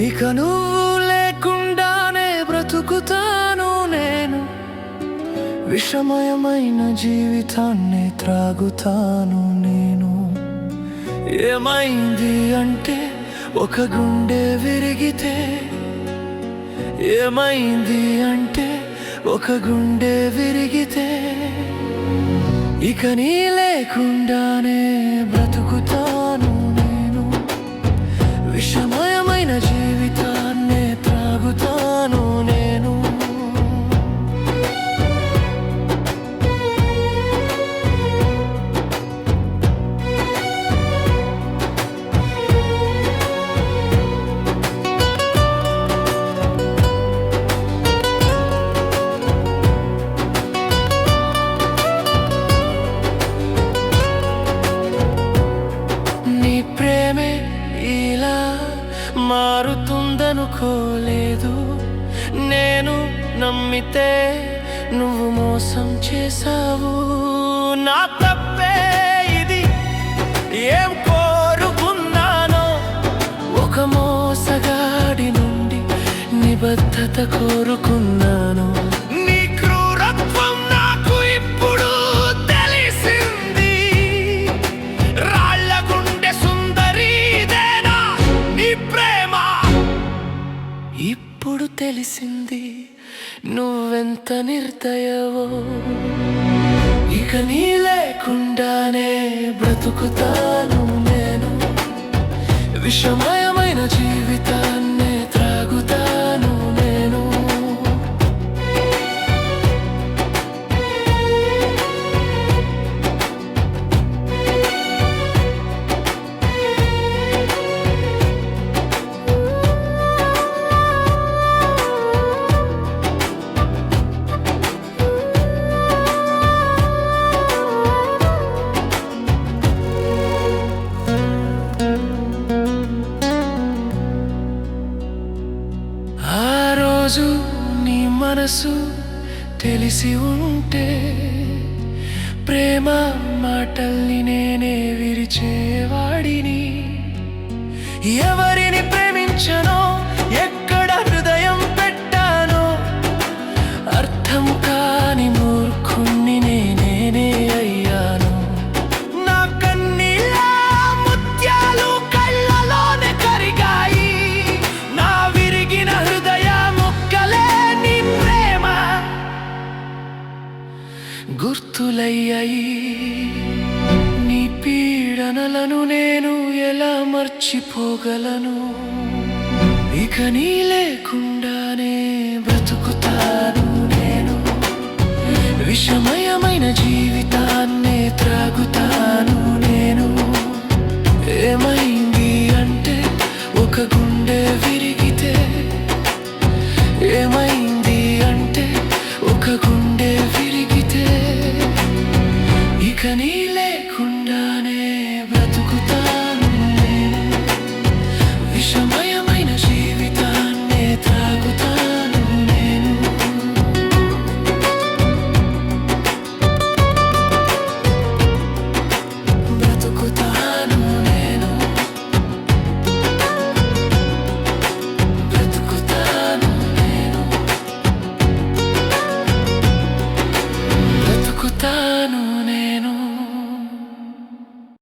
ఇక నువ్వు లేకుండానే బ్రతుకుతాను నేను. విషమయమైన జీవితాన్ని త్రాగుతాను నేను. ఏమైంది అంటే ఒక గుండె విరిగితే. ఏమైంది అంటే ఒక గుండె విరిగితే. ఇక నీ లేకుండానే నమ్మితే నువ్వు మోసం చేసావు నా తప్పే ఇది. ఏం కోరుకున్నానో ఒక మోసగాడి నుండి నిబద్ధత కోరుకున్నాను. తెలిసింది. నువ్వెంత నిర్దయవో. ఇక నీ లేకుండానే బ్రతుకుతాను నేను. విషమయమైన జీవితం రోజు నీ మనసు తెలిసి ఉంటే ప్రేమ మాటల్ని నేనే విరిచేవాడిని. ఎవరిని ప్రేమించను? గుర్తులయ్యాయి. నీ పీడనలను నేను ఎలా మర్చిపోగలను? ఇక నీ లేకుండానే బ్రతుకుతాను నేను. విషమయమైన జీవితాన్నే